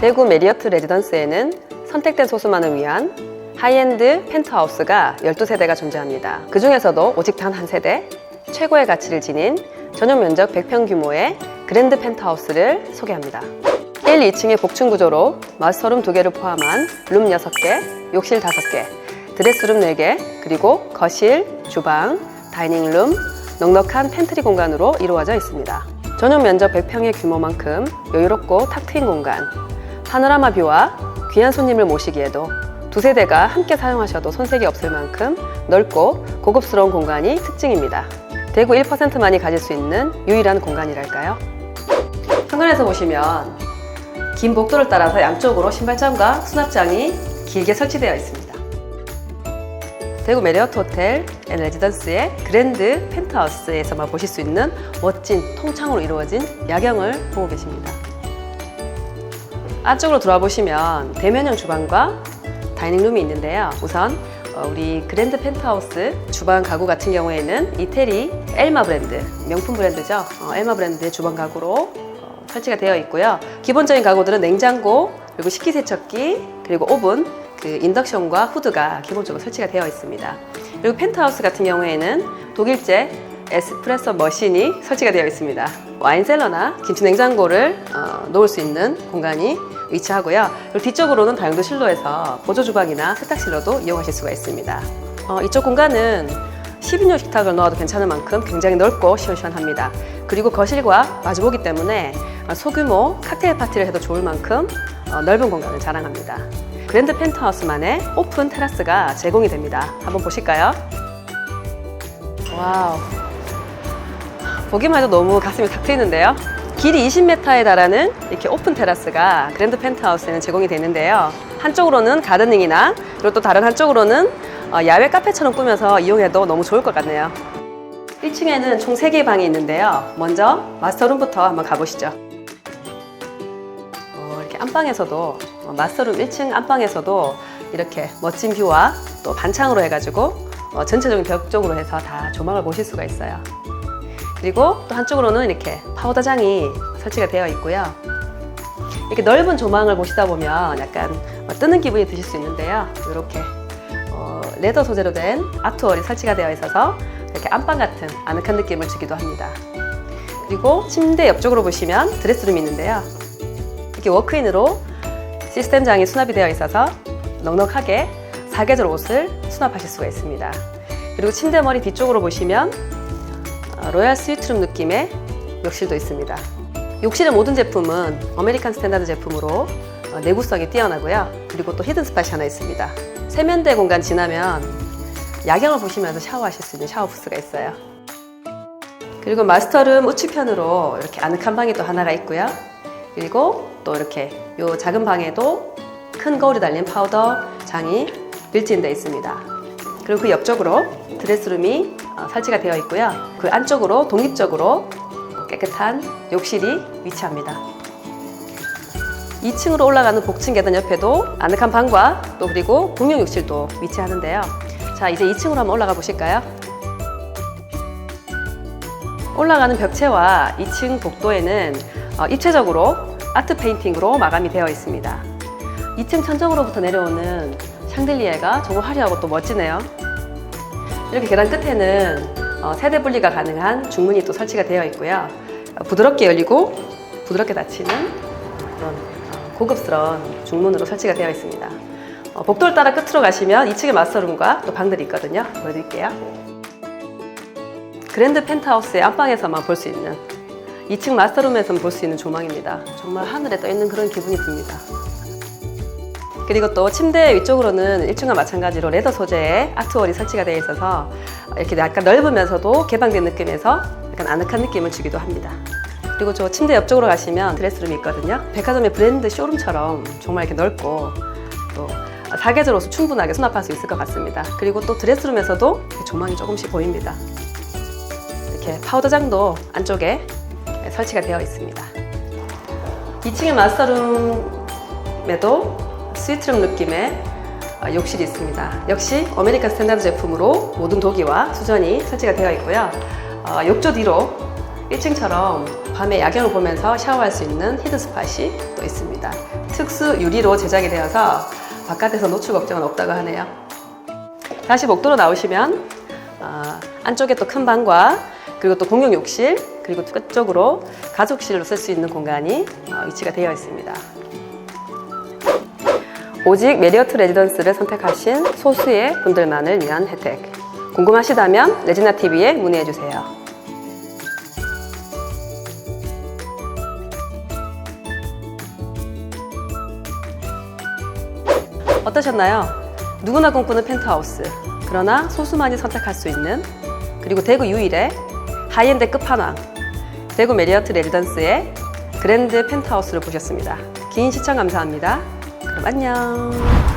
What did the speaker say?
대구 메리어트 레지던스에는 선택된 소수만을 위한 하이엔드 펜트하우스가 12세대가 존재합니다. 그 중에서도 오직 단 한 세대, 최고의 가치를 지닌 전용 면적 100평 규모의 그랜드 펜트하우스를 소개합니다. 1, 2층의 복층 구조로 마스터룸 2개를 포함한 룸 6개, 욕실 5개, 드레스룸 4개, 그리고 거실, 주방, 다이닝룸, 넉넉한 팬트리 공간으로 이루어져 있습니다. 전용 면적 100평의 규모만큼 여유롭고 탁 트인 공간, 파노라마 뷰와 귀한 손님을 모시기에도 두 세 대가 함께 사용하셔도 손색이 없을 만큼 넓고 고급스러운 공간이 특징입니다. 대구 1%만이 가질 수 있는 유일한 공간이랄까요? 현관에서 보시면 긴 복도를 따라서 양쪽으로 신발장과 수납장이 길게 설치되어 있습니다. 대구 메리어트 호텔 앤 레지던스의 그랜드 펜트하우스에서만 보실 수 있는 멋진 통창으로 이루어진 야경을 보고 계십니다. 안쪽으로 들어와 보시면 대면형 주방과 다이닝룸이 있는데요. 우선 어, 우리 그랜드 펜트하우스 주방 가구 같은 경우에는 이태리 엘마 브랜드 명품 브랜드죠. 어, 엘마 브랜드의 주방 가구로 어, 설치가 되어 있고요. 기본적인 가구들은 냉장고 그리고 식기세척기 그리고 오븐 그 인덕션과 후드가 기본적으로 설치가 되어 있습니다. 그리고 펜트하우스 같은 경우에는 독일제 에스프레소 머신이 설치가 되어 있습니다. 와인셀러나 김치 냉장고를 어, 놓을 수 있는 공간이 위치하고요. 그리고 뒤쪽으로는 다용도 실로에서 보조 주방이나 세탁실로도 이용하실 수가 있습니다. 어, 이쪽 공간은 10인용 식탁을 넣어도 괜찮을 만큼 굉장히 넓고 시원시원합니다. 그리고 거실과 마주보기 때문에 어, 소규모 칵테일 파티를 해도 좋을 만큼 어, 넓은 공간을 자랑합니다. 그랜드 펜트하우스만의 오픈 테라스가 제공이 됩니다. 한번 보실까요? 와우. 보기만 해도 너무 가슴이 탁 트이는데요. 길이 20m에 달하는 이렇게 오픈 테라스가 그랜드 펜트하우스에는 제공이 되는데요. 한쪽으로는 가드닝이나 그리고 또 다른 한쪽으로는 어, 야외 카페처럼 꾸며서 이용해도 너무 좋을 것 같네요. 1층에는 총 3개의 방이 있는데요. 먼저 마스터룸부터 한번 가보시죠. 어, 이렇게 안방에서도 어, 마스터룸 1층 안방에서도 이렇게 멋진 뷰와 또 반창으로 해가지고 어, 전체적인 벽 쪽으로 해서 다 조망을 보실 수가 있어요. 그리고 또 한쪽으로는 이렇게 파우더장이 설치가 되어 있고요. 이렇게 넓은 조망을 보시다 보면 약간 어, 뜨는 기분이 드실 수 있는데요. 이렇게 어, 레더 소재로 된 아트월이 설치가 되어 있어서 이렇게 안방 같은 아늑한 느낌을 주기도 합니다. 그리고 침대 옆쪽으로 보시면 드레스룸이 있는데요. 이렇게 워크인으로 시스템장이 수납이 되어 있어서 넉넉하게 사계절 옷을 수납하실 수가 있습니다. 그리고 침대 머리 뒤쪽으로 보시면 어, 로얄 스위트룸 느낌의 욕실도 있습니다. 욕실의 모든 제품은 아메리칸 스탠다드 제품으로 어, 내구성이 뛰어나고요. 그리고 또 히든 스팟이 하나 있습니다. 세면대 공간 지나면 야경을 보시면서 샤워하실 수 있는 샤워 부스가 있어요. 그리고 마스터룸 우측편으로 이렇게 아늑한 방이 또 하나가 있고요. 그리고 또 이렇게 요 작은 방에도 큰 거울이 달린 파우더 장이 빌트인 되어 있습니다. 그리고 그 옆쪽으로 드레스룸이 어, 설치가 되어 있고요. 그 안쪽으로 독립적으로 깨끗한 욕실이 위치합니다. 2층으로 올라가는 복층 계단 옆에도 아늑한 방과 또 그리고 공용 욕실도 위치하는데요. 자, 이제 2층으로 한번 올라가 보실까요? 올라가는 벽체와 2층 복도에는 어, 입체적으로 아트 페인팅으로 마감이 되어 있습니다. 2층 천정으로부터 내려오는 샹들리에가 정말 화려하고 또 멋지네요. 이렇게 계단 끝에는 어, 세대 분리가 가능한 중문이 또 설치가 되어 있고요. 어, 부드럽게 열리고 부드럽게 닫히는 그런 어, 고급스러운 중문으로 설치가 되어 있습니다. 어, 복도를 따라 끝으로 가시면 2층에 마스터룸과 또 방들이 있거든요. 보여드릴게요. 그랜드 펜트하우스의 안방에서만 볼 수 있는 2층 마스터룸에서만 볼 수 있는 조망입니다. 정말 하늘에 떠 있는 그런 기분이 듭니다. 그리고 또 침대 위쪽으로는 1층과 마찬가지로 레더 소재의 아트월이 설치가 되어 있어서 이렇게 약간 넓으면서도 개방된 느낌에서 약간 아늑한 느낌을 주기도 합니다. 그리고 저 침대 옆쪽으로 가시면 드레스룸이 있거든요. 백화점의 브랜드 쇼룸처럼 정말 이렇게 넓고 또 사계절 옷을 충분하게 수납할 수 있을 것 같습니다. 그리고 또 드레스룸에서도 조망이 조금씩 보입니다. 이렇게 파우더장도 안쪽에 설치가 되어 있습니다. 2층의 마스터룸에도 스위트룸 느낌의 어, 욕실이 있습니다. 역시 아메리칸 스탠다드 제품으로 모든 도기와 수전이 설치가 되어 있고요. 어, 욕조 뒤로 1층처럼 밤에 야경을 보면서 샤워할 수 있는 히드 스팟이 또 있습니다. 특수 유리로 제작이 되어서 바깥에서 노출 걱정은 없다고 하네요. 다시 복도로 나오시면 어, 안쪽에 또 큰 방과 그리고 또 공용 욕실 그리고 끝쪽으로 가족실로 쓸 수 있는 공간이 어, 위치가 되어 있습니다. 오직 메리어트 레지던스를 선택하신 소수의 분들만을 위한 혜택. 궁금하시다면 레지나 TV에 문의해 주세요. 어떠셨나요? 누구나 꿈꾸는 펜트하우스. 그러나 소수만이 선택할 수 있는 그리고 대구 유일의 하이엔드 끝판왕 대구 메리어트 레지던스의 그랜드 펜트하우스를 보셨습니다. 긴 시청 감사합니다. 그럼 안녕.